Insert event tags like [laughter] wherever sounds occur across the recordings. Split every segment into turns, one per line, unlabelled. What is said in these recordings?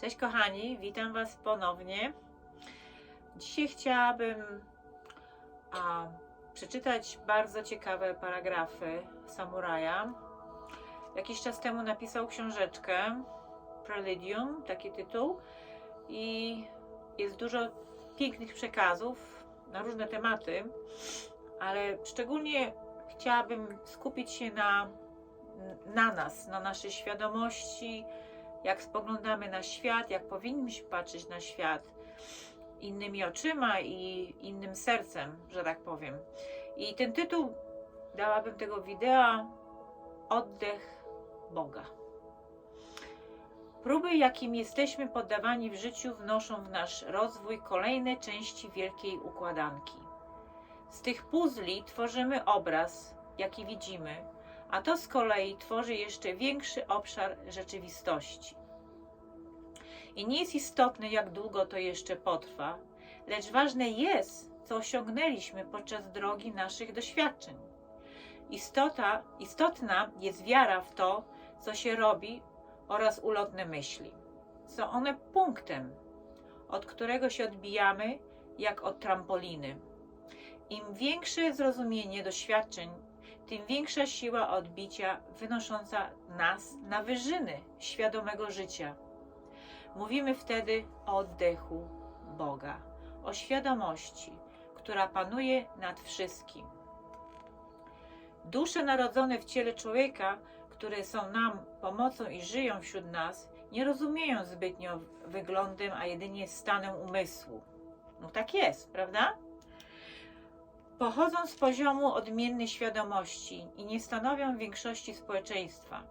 Cześć kochani, witam Was ponownie. Dzisiaj chciałabym a, przeczytać bardzo ciekawe paragrafy Samuraja. Jakiś czas temu napisał książeczkę Preludium, taki tytuł, i jest dużo pięknych przekazów na różne tematy, ale szczególnie chciałabym skupić się na, na nas, na naszej świadomości, jak spoglądamy na świat, jak powinniśmy patrzeć na świat innymi oczyma i innym sercem, że tak powiem. I ten tytuł dałabym tego wideo Oddech Boga. Próby, jakim jesteśmy poddawani w życiu, wnoszą w nasz rozwój kolejne części wielkiej układanki. Z tych puzli tworzymy obraz, jaki widzimy, a to z kolei tworzy jeszcze większy obszar rzeczywistości. I nie jest istotne, jak długo to jeszcze potrwa, lecz ważne jest, co osiągnęliśmy podczas drogi naszych doświadczeń. Istota, istotna jest wiara w to, co się robi oraz ulotne myśli. Są one punktem, od którego się odbijamy, jak od trampoliny. Im większe zrozumienie doświadczeń, tym większa siła odbicia wynosząca nas na wyżyny świadomego życia. Mówimy wtedy o oddechu Boga, o świadomości, która panuje nad wszystkim. Dusze narodzone w ciele człowieka, które są nam pomocą i żyją wśród nas, nie rozumieją zbytnio wyglądem, a jedynie stanem umysłu. No tak jest, prawda? Pochodzą z poziomu odmiennej świadomości i nie stanowią większości społeczeństwa.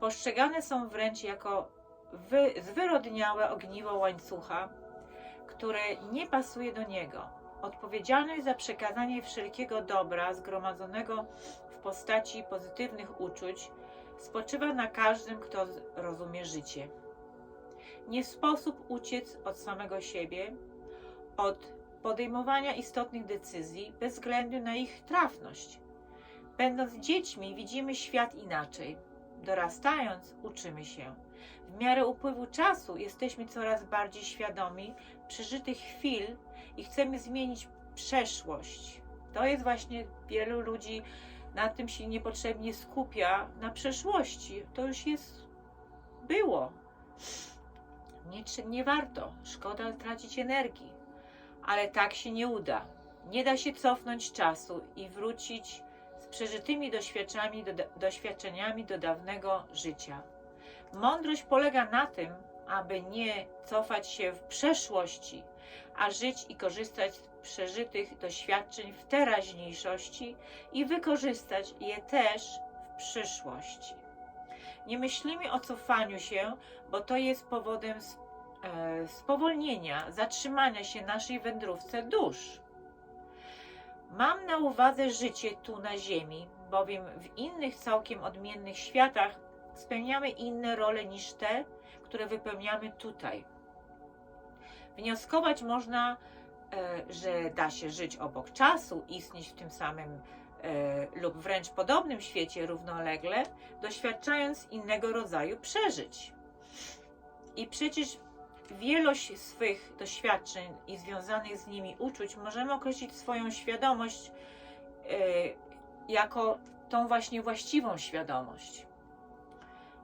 Postrzegane są wręcz jako wy, zwyrodniałe ogniwo łańcucha, które nie pasuje do niego. Odpowiedzialność za przekazanie wszelkiego dobra zgromadzonego w postaci pozytywnych uczuć spoczywa na każdym, kto rozumie życie. Nie sposób uciec od samego siebie, od podejmowania istotnych decyzji bez względu na ich trafność. Będąc dziećmi, widzimy świat inaczej. Dorastając, uczymy się. W miarę upływu czasu jesteśmy coraz bardziej świadomi przeżytych chwil i chcemy zmienić przeszłość. To jest właśnie wielu ludzi na tym się niepotrzebnie skupia, na przeszłości. To już jest, było. Nie, nie warto, szkoda tracić energii, ale tak się nie uda. Nie da się cofnąć czasu i wrócić z przeżytymi doświadczeniami do, doświadczeniami do dawnego życia. Mądrość polega na tym, aby nie cofać się w przeszłości, a żyć i korzystać z przeżytych doświadczeń w teraźniejszości i wykorzystać je też w przyszłości. Nie myślimy o cofaniu się, bo to jest powodem spowolnienia, zatrzymania się naszej wędrówce dusz. Mam na uwadze życie tu na Ziemi, bowiem w innych całkiem odmiennych światach spełniamy inne role niż te, które wypełniamy tutaj. Wnioskować można, e, że da się żyć obok czasu, istnieć w tym samym e, lub wręcz podobnym świecie równolegle, doświadczając innego rodzaju przeżyć. I przecież wielość swych doświadczeń i związanych z nimi uczuć możemy określić swoją świadomość e, jako tą właśnie właściwą świadomość.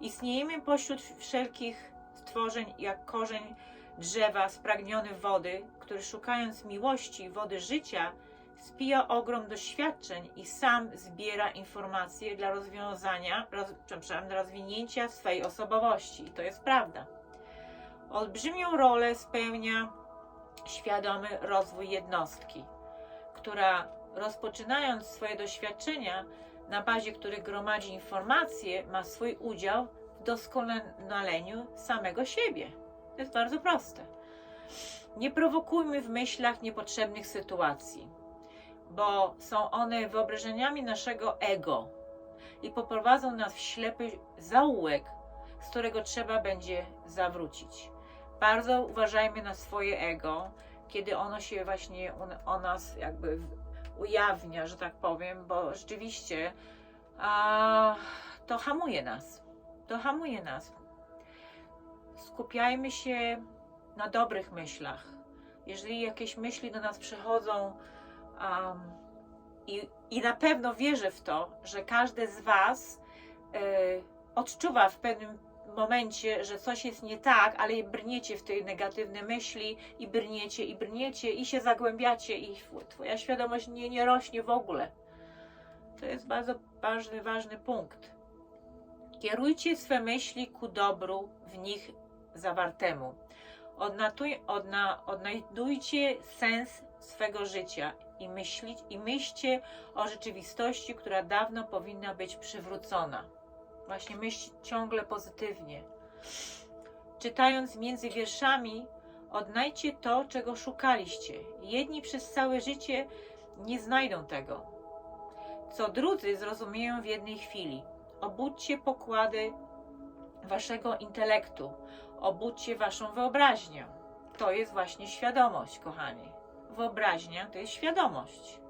Istniejemy pośród wszelkich stworzeń jak korzeń drzewa spragniony wody, który szukając miłości, wody życia, spija ogrom doświadczeń i sam zbiera informacje dla rozwiązania, roz, przepraszam, dla rozwinięcia swej osobowości. I to jest prawda. Olbrzymią rolę spełnia świadomy rozwój jednostki, która rozpoczynając swoje doświadczenia, na bazie których gromadzi informacje, ma swój udział w doskonaleniu samego siebie. To jest bardzo proste. Nie prowokujmy w myślach niepotrzebnych sytuacji, bo są one wyobrażeniami naszego ego i poprowadzą nas w ślepy zaułek, z którego trzeba będzie zawrócić. Bardzo uważajmy na swoje ego, kiedy ono się właśnie o nas jakby ujawnia, że tak powiem, bo rzeczywiście a, to hamuje nas. To hamuje nas. skupiajmy się na dobrych myślach. Jeżeli jakieś myśli do nas przychodzą, um, i, i na pewno wierzę w to, że każdy z Was e, odczuwa w pewnym momencie, że coś jest nie tak, ale brniecie w tej negatywne myśli i brniecie, i brniecie, i się zagłębiacie, i Twoja świadomość nie, nie rośnie w ogóle. To jest bardzo ważny, ważny punkt. Kierujcie swe myśli ku dobru w nich zawartemu. Odnatuj, odna, odnajdujcie sens swego życia i, myśli, i myślcie o rzeczywistości, która dawno powinna być przywrócona. Właśnie myśl ciągle pozytywnie. Czytając między wierszami, odnajdźcie to, czego szukaliście. Jedni przez całe życie nie znajdą tego, co drudzy zrozumieją w jednej chwili. Obudźcie pokłady waszego intelektu, obudźcie waszą wyobraźnię. To jest właśnie świadomość, kochani. Wyobraźnia to jest świadomość.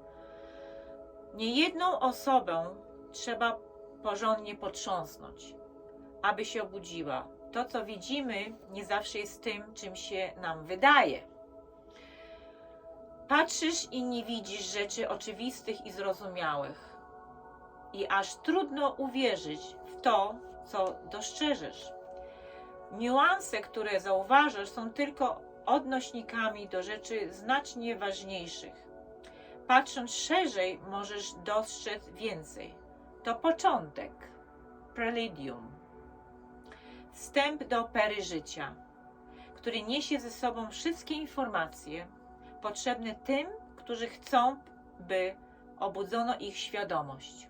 Niejedną osobę trzeba porządnie potrząsnąć, aby się obudziła. To, co widzimy, nie zawsze jest tym, czym się nam wydaje. Patrzysz i nie widzisz rzeczy oczywistych i zrozumiałych, i aż trudno uwierzyć w to, co dostrzeżesz. Niuanse, które zauważasz, są tylko odnośnikami do rzeczy znacznie ważniejszych. Patrząc szerzej, możesz dostrzec więcej. To początek, preludium, wstęp do opery życia, który niesie ze sobą wszystkie informacje potrzebne tym, którzy chcą, by obudzono ich świadomość.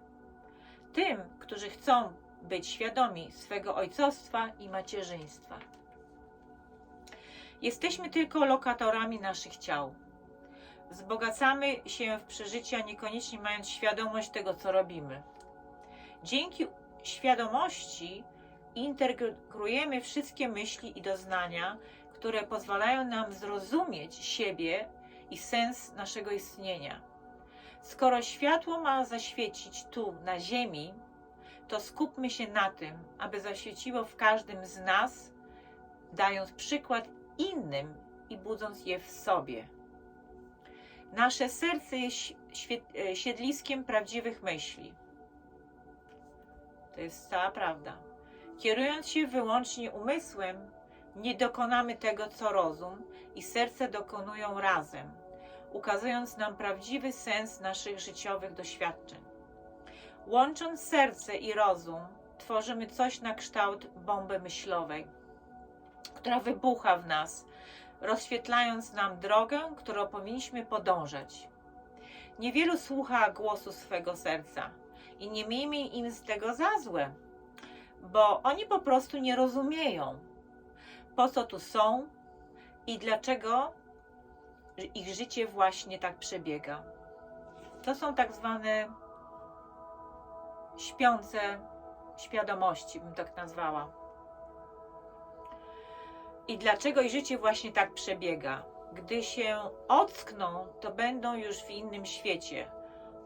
Tym, którzy chcą być świadomi swego ojcostwa i macierzyństwa. Jesteśmy tylko lokatorami naszych ciał. Wzbogacamy się w przeżycia, niekoniecznie mając świadomość tego, co robimy. Dzięki świadomości integrujemy wszystkie myśli i doznania, które pozwalają nam zrozumieć siebie i sens naszego istnienia. Skoro światło ma zaświecić tu, na Ziemi, to skupmy się na tym, aby zaświeciło w każdym z nas, dając przykład innym i budząc je w sobie. Nasze serce jest świe- siedliskiem prawdziwych myśli. To jest cała prawda. Kierując się wyłącznie umysłem, nie dokonamy tego, co rozum i serce dokonują razem, ukazując nam prawdziwy sens naszych życiowych doświadczeń. Łącząc serce i rozum, tworzymy coś na kształt bomby myślowej, która wybucha w nas, rozświetlając nam drogę, którą powinniśmy podążać. Niewielu słucha głosu swego serca i nie miejmy im z tego za złe, bo oni po prostu nie rozumieją, po co tu są i dlaczego ich życie właśnie tak przebiega. To są tak zwane śpiące świadomości, bym tak nazwała. I dlaczego ich życie właśnie tak przebiega? Gdy się ockną, to będą już w innym świecie,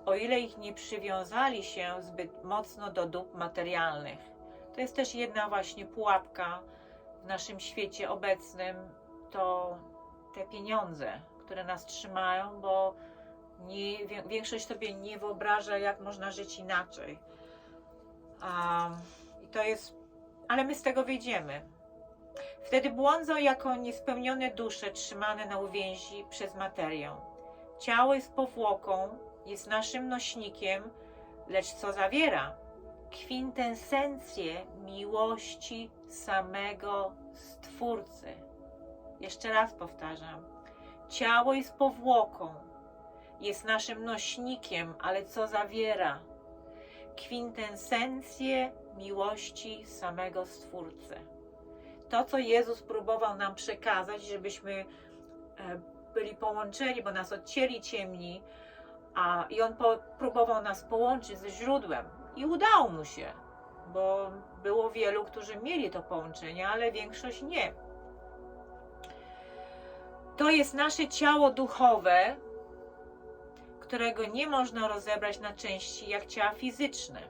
o ile ich nie przywiązali się zbyt mocno do dóbr materialnych. To jest też jedna właśnie pułapka w naszym świecie obecnym, to te pieniądze, które nas trzymają, bo nie, większość sobie nie wyobraża, jak można żyć inaczej. Um, I to jest, ale my z tego wyjdziemy. Wtedy błądzą jako niespełnione dusze trzymane na uwięzi przez materię. Ciało jest powłoką, jest naszym nośnikiem, lecz co zawiera? Kwintesencję miłości samego Stwórcy. Jeszcze raz powtarzam. Ciało jest powłoką, jest naszym nośnikiem, ale co zawiera? Kwintesencję miłości samego Stwórcy. To, co Jezus próbował nam przekazać, żebyśmy e, byli połączeni, bo nas odcięli ciemni, a, i On po, próbował nas połączyć ze źródłem. I udało mu się, bo było wielu, którzy mieli to połączenie, ale większość nie. To jest nasze ciało duchowe, którego nie można rozebrać na części jak ciała fizyczne.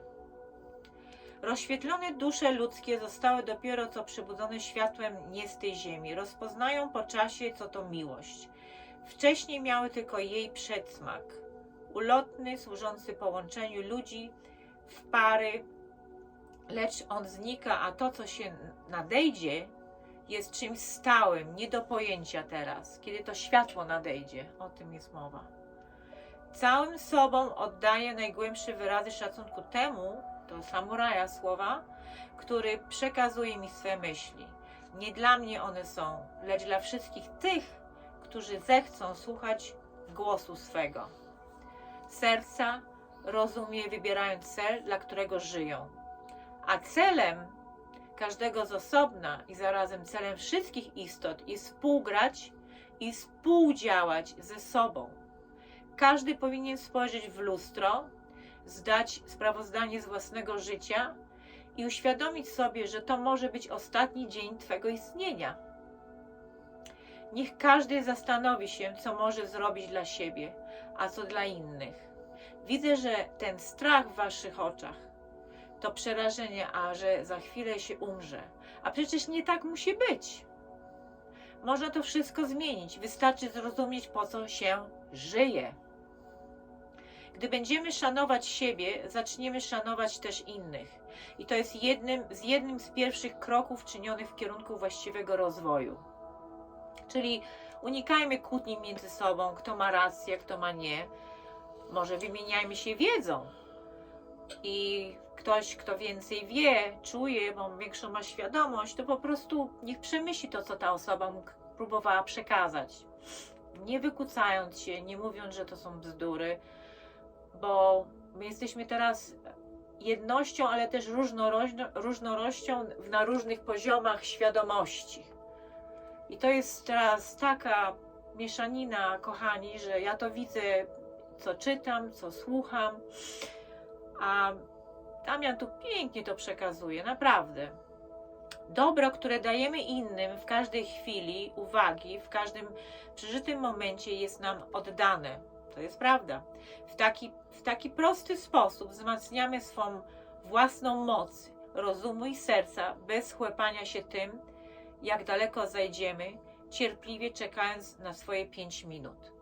Rozświetlone dusze ludzkie zostały dopiero co przybudzone światłem nie z tej ziemi. Rozpoznają po czasie, co to miłość. Wcześniej miały tylko jej przedsmak. Ulotny, służący połączeniu ludzi w pary, lecz on znika, a to, co się nadejdzie, jest czymś stałym, nie do pojęcia teraz, kiedy to światło nadejdzie. O tym jest mowa. Całym sobą oddaję najgłębsze wyrazy szacunku temu, to samuraja słowa, który przekazuje mi swe myśli. Nie dla mnie one są, lecz dla wszystkich tych, którzy zechcą słuchać głosu swego. Serca rozumie, wybierając cel, dla którego żyją. A celem każdego z osobna i zarazem celem wszystkich istot jest współgrać i współdziałać ze sobą. Każdy powinien spojrzeć w lustro, zdać sprawozdanie z własnego życia i uświadomić sobie, że to może być ostatni dzień Twego istnienia. Niech każdy zastanowi się, co może zrobić dla siebie, a co dla innych. Widzę, że ten strach w Waszych oczach to przerażenie, a że za chwilę się umrze. A przecież nie tak musi być. Można to wszystko zmienić. Wystarczy zrozumieć, po co się żyje. Gdy będziemy szanować siebie, zaczniemy szanować też innych. I to jest jednym z, jednym z pierwszych kroków czynionych w kierunku właściwego rozwoju. Czyli unikajmy kłótni między sobą, kto ma rację, kto ma nie. Może wymieniajmy się wiedzą. I ktoś, kto więcej wie, czuje, bo większą ma świadomość, to po prostu niech przemyśli to, co ta osoba próbowała przekazać. Nie wykucając się, nie mówiąc, że to są bzdury, bo my jesteśmy teraz jednością, ale też w- na różnych poziomach świadomości. I to jest teraz taka mieszanina, kochani, że ja to widzę, co czytam, co słucham, a Damian tu pięknie to przekazuje, naprawdę. Dobro, które dajemy innym w każdej chwili uwagi, w każdym przeżytym momencie jest nam oddane. To jest prawda. W taki, w taki prosty sposób wzmacniamy swą własną moc, rozumu i serca, bez chłepania się tym, jak daleko zajdziemy, cierpliwie czekając na swoje pięć minut.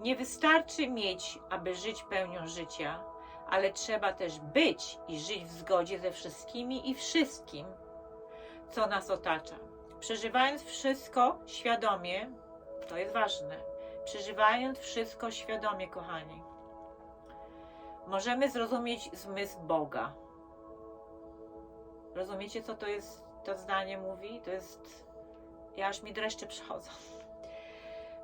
Nie wystarczy mieć, aby żyć pełnią życia, ale trzeba też być i żyć w zgodzie ze wszystkimi i wszystkim, co nas otacza. Przeżywając wszystko świadomie, to jest ważne. Przeżywając wszystko świadomie, kochani, możemy zrozumieć zmysł Boga. Rozumiecie, co to jest, to zdanie mówi? To jest. Ja aż mi dreszcze przychodzą.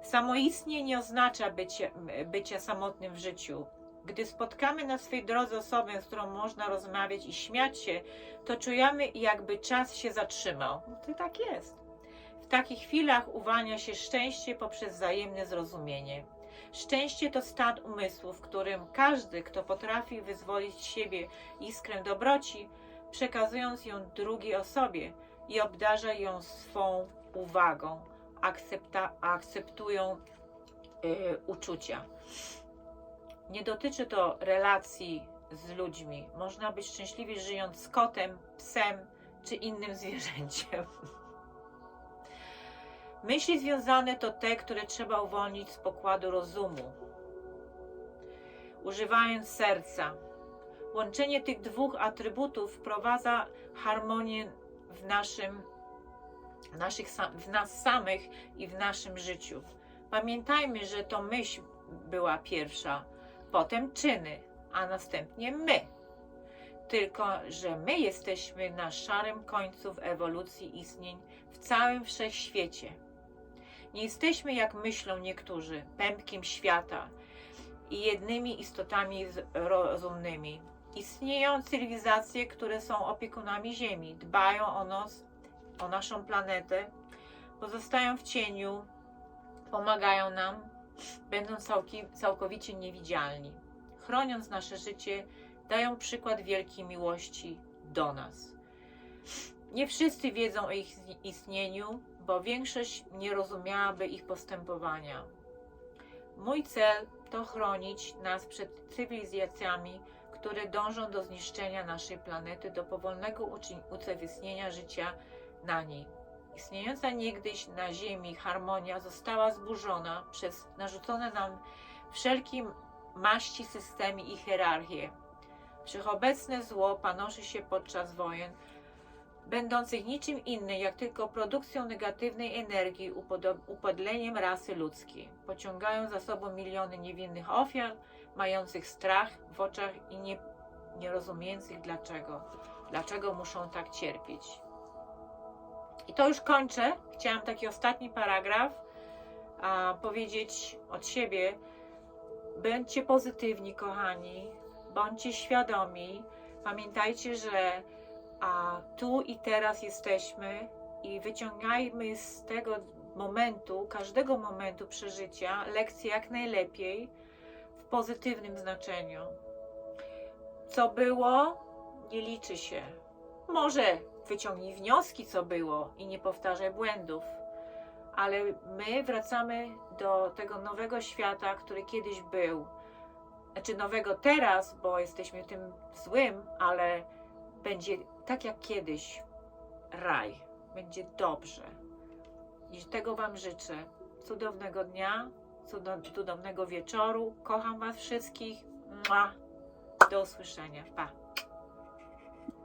Samoistnie nie oznacza bycie, bycia samotnym w życiu. Gdy spotkamy na swej drodze osobę, z którą można rozmawiać i śmiać się, to czujemy, jakby czas się zatrzymał. No to tak jest. W takich chwilach uwalnia się szczęście poprzez wzajemne zrozumienie. Szczęście to stan umysłu, w którym każdy, kto potrafi wyzwolić z siebie iskrę dobroci, przekazując ją drugiej osobie i obdarza ją swą uwagą, akcepta, akceptują y, uczucia. Nie dotyczy to relacji z ludźmi. Można być szczęśliwie żyjąc z kotem, psem czy innym [laughs] zwierzęciem. Myśli związane to te, które trzeba uwolnić z pokładu rozumu, używając serca. Łączenie tych dwóch atrybutów wprowadza harmonię w naszym, w naszych, w nas samych i w naszym życiu. Pamiętajmy, że to myśl była pierwsza, potem czyny, a następnie my. Tylko, że my jesteśmy na szarym końcu w ewolucji istnień w całym wszechświecie. Nie jesteśmy, jak myślą niektórzy, pępkiem świata i jednymi istotami rozumnymi. Istnieją cywilizacje, które są opiekunami Ziemi, dbają o nas, o naszą planetę, pozostają w cieniu, pomagają nam, całki, całkowicie niewidzialni. Chroniąc nasze życie, dają przykład wielkiej miłości do nas. Nie wszyscy wiedzą o ich istnieniu, bo większość nie rozumiałaby ich postępowania. Mój cel to chronić nas przed cywilizacjami, które dążą do zniszczenia naszej planety, do powolnego ucewistnienia życia na niej. Istniejąca niegdyś na Ziemi harmonia została zburzona przez narzucone nam wszelkie maści systemy i hierarchie. Wszechobecne zło panoszy się podczas wojen, będących niczym innym jak tylko produkcją negatywnej energii, upodleniem rasy ludzkiej. Pociągają za sobą miliony niewinnych ofiar, mających strach w oczach i nie, nie rozumiejących dlaczego. Dlaczego muszą tak cierpieć. I to już kończę. Chciałam taki ostatni paragraf a, powiedzieć od siebie. Bądźcie pozytywni, kochani. Bądźcie świadomi. Pamiętajcie, że a, tu i teraz jesteśmy i wyciągajmy z tego momentu, każdego momentu przeżycia lekcje jak najlepiej pozytywnym znaczeniu. Co było, nie liczy się. Może wyciągnij wnioski, co było i nie powtarzaj błędów, ale my wracamy do tego nowego świata, który kiedyś był. Znaczy nowego teraz, bo jesteśmy tym złym, ale będzie tak jak kiedyś raj. Będzie dobrze. I tego Wam życzę. Cudownego dnia, cudownego wieczoru. Kocham Was wszystkich. Do usłyszenia. Pa.